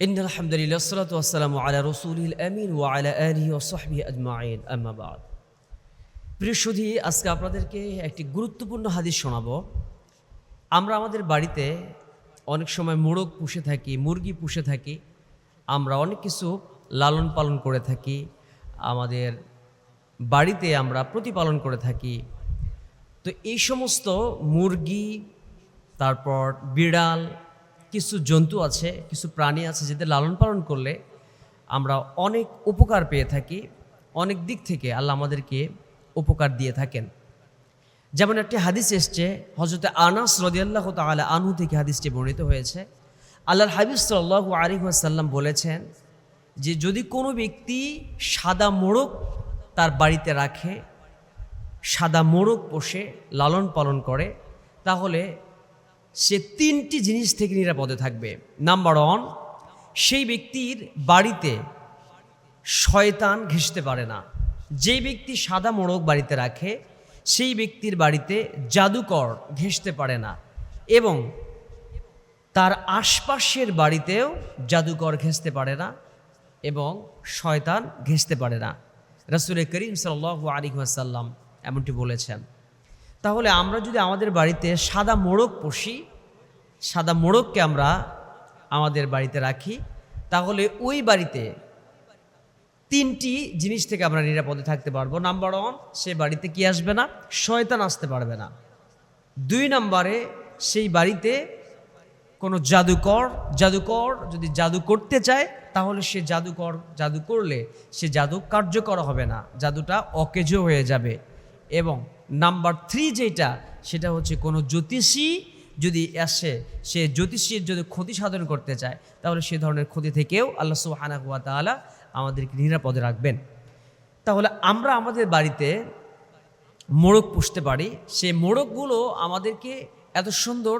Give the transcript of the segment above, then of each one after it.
إن الحمد لله والصلاة والسلام على رسوله الأمين وعلى آله وصحبه أجمعين أما بعد প্রিয় সুধী আজকে আপনাদেরকে একটি গুরুত্বপূর্ণ হাদিস শোনাবো আমরা আমাদের বাড়িতে অনেক সময় মোরগ পুষে থাকি মুরগি পুষে থাকি আমরা অনেক কিছু লালন পালন করে থাকি আমাদের বাড়িতে আমরা প্রতিপালন করে থাকি তো এই সমস্ত মুরগি তারপর বিড়াল কিছু জন্তু আছে, কিছু প্রাণী আছে যাদের লালন পালন করলে আমরা অনেক উপকার পেয়ে থাকি, অনেক দিক থেকে আল্লাহ আমাদেরকে উপকার দিয়ে থাকেন। যেমন একটি হাদিস এসছে হজরত আনাস রদিয়াল্লাহ তালা আনহু থেকে হাদিসটি বর্ণিত হয়েছে। আল্লাহর হাবিব সাল্লাহ আলিহাসাল্লাম বলেছেন যে, যদি কোনো ব্যক্তি সাদা মোড়ক তার বাড়িতে রাখে, সাদা মোড়ক পোষে লালন পালন করে, তাহলে সে তিনটি জিনিস থেকে নিরাপদে থাকবে। নাম্বার ওয়ান সেই ব্যক্তির বাড়িতে শয়তান ঘেঁষতে পারে না। যে ব্যক্তি সাদা মোড়ক বাড়িতে রাখে, সেই ব্যক্তির বাড়িতে জাদুকর ঘেঁষতে পারে না এবং তার আশপাশের বাড়িতেও জাদুকর ঘেঁষতে পারে না এবং শয়তান ঘেঁষতে পারে না। রসুল করিম সাল আলী আসাল্লাম এমনটি বলেছেন। তাহলে আমরা যদি আমাদের বাড়িতে সাদা মোড়ক পুষি, সাদা মোড়ককে আমরা আমাদের বাড়িতে রাখি, তাহলে ওই বাড়িতে তিনটি জিনিস থেকে আমরা নিরাপদে থাকতে পারব। নাম্বার ওয়ান সে বাড়িতে কি আসবে না? শয়তান আসতে পারবে না। দুই নম্বরে, সেই বাড়িতে কোনো জাদুকর জাদুকর যদি জাদু করতে চায়, তাহলে সে জাদুকর জাদু করলে সে জাদু কার্যকর হবে না। জাদুটা অকেজো হয়ে যাবে। এবং নাম্বার থ্রি যেটা, সেটা হচ্ছে কোনো জ্যোতিষী যদি আসে, সে জ্যোতিষীর যদি ক্ষতি সাধন করতে চায়, তাহলে সে ধরনের ক্ষতি থেকেও আল্লাহ সুহানা হুয়া তালা আমাদেরকে নিরাপদে রাখবেন। তাহলে আমরা আমাদের বাড়িতে মোড়ক পুষতে পারি। সে মোড়কগুলো আমাদেরকে এত সুন্দর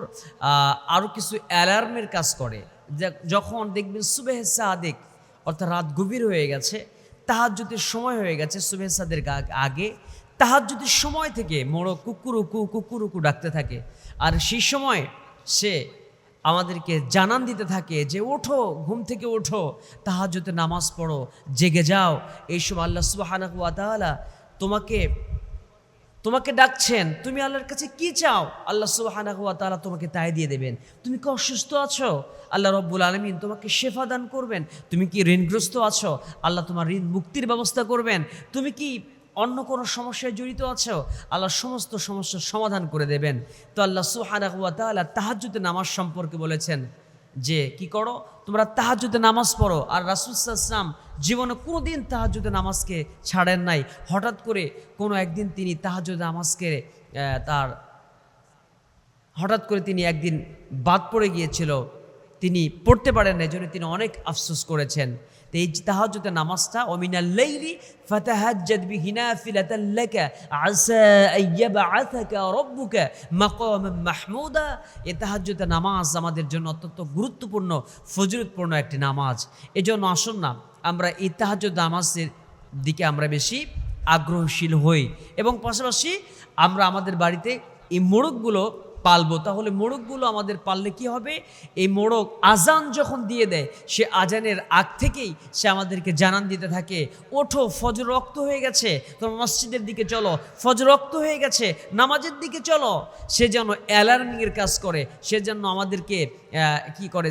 আরও কিছু অ্যালার্মের কাজ করে। যখন দেখবেন সুবেহ সাদেক, অর্থাৎ রাত গভীর হয়ে গেছে তাহাজ্যতের সময় হয়ে গেছে সাদের আগে তাহাজ্যতের সময় থেকে মোড়ক কুকুরুকু কুকুরুকু ডাকতে থাকে। আর সেই সময় সে আমাদেরকে জানান দিতে থাকে যে, ওঠো, ঘুম থেকে ওঠো তাহাজ্যতে নামাজ পড়ো, জেগে যাও। এইসব আল্লাহ সুবাহানাকু আতালা তোমাকে তোমাকে ডাকছেন, তুমি আল্লাহর কাছে কি চাও? আল্লাহ সুবাহানাকুয়া তালা তোমাকে তাই দিয়ে দেবেন। তুমি কি অসুস্থ আছো? আল্লাহ রব্বুল আলমিন তোমাকে শেফা দান করবেন। তুমি কি ঋণগ্রস্ত আছো? আল্লাহ তোমার ঋণ মুক্তির ব্যবস্থা করবেন। তুমি কি অন্য কোনো সমস্যায় জড়িত আছো? আল্লাহ সমস্ত সমস্যার সমাধান করে দেবেন। তো আল্লাহ সুহানাকুয়া তালা তাহাজুতে নামাজ সম্পর্কে বলেছেন যে, কি করো? তোমরা তাহাজুতে নামাজ পড়ো। আর রাসুলসাল্লাম জীবনে কোনো দিন তাহাজুতে নামাজকে ছাড়েন নাই। হঠাৎ করে কোনো একদিন তিনি তাহাজুতে নামাজকে তার, হঠাৎ করে তিনি একদিন বাদ পড়ে গিয়েছিল। তিনি পড়তে পারেন না জন্য তিনি অনেক আফসোস করেছেন। তো এই তাহাজুতে নামাজটা অমিনাল লাইলি, ফাতাহাজ্জাদ বিহিনাফিলাতাল লাকা, আসা আইয়াবআসাকা রাব্বুকা মাকামান মাহমুদা। এই তাহাজ্জুদে নামাজ আমাদের জন্য অত্যন্ত গুরুত্বপূর্ণ, ফজিলতপূর্ণ একটি নামাজ। এজন্য আসুন না, আমরা এই তাহাজ্জুদ নামাজের দিকে আমরা বেশি আগ্রহশীল হই। এবং পাশাপাশি আমরা আমাদের বাড়িতে এই মোড়কগুলো পালবো। তাহলে মোড়কগুলো আমাদের পাললে কি হবে? এই মোড়ক আজান যখন দিয়ে দেয়, সে আজানের আগ থেকেই সে আমাদেরকে জানান দিতে থাকে, ওঠো ফজ রক্ত হয়ে গেছে, তোমার মসজিদের দিকে চলো। ফজ রক্ত হয়ে গেছে, নামাজের দিকে চলো। সে যেন অ্যালার্মিংয়ের কাজ করে, সে যেন আমাদেরকে কি করে?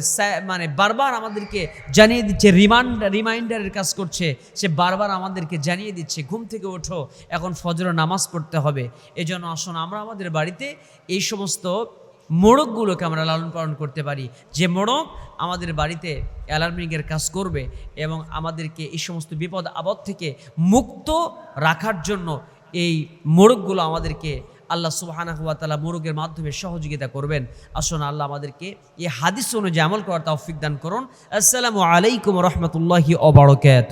মানে বারবার আমাদেরকে জানিয়ে দিচ্ছে রিমান্ডার রিমাইন্ডারের কাজ করছে। সে বারবার আমাদেরকে জানিয়ে দিচ্ছে, ঘুম থেকে ওঠো, এখন ফজর নামাজ পড়তে হবে। এজন্য আসুন, আমরা আমাদের বাড়িতে এই সমস্ত মোড়কগুলোকে আমরা লালন পালন করতে পারি। যে মোড়ক আমাদের বাড়িতে অ্যালার্মিংয়ের কাজ করবে এবং আমাদেরকে এই সমস্ত বিপদ আপদ থেকে মুক্ত রাখার জন্য এই মোড়কগুলো আমাদেরকে আল্লাহ সুবাহানা হুয়া তালা মোরগের মাধ্যমে সহযোগিতা করবেন। আসুন আল্লাহ আমাদেরকে এই হাদিস অনুযায়ী আমল করার তৌফিক দান করুন। আসসালামু আলাইকুম রহমতুল্লাহি অবরকাত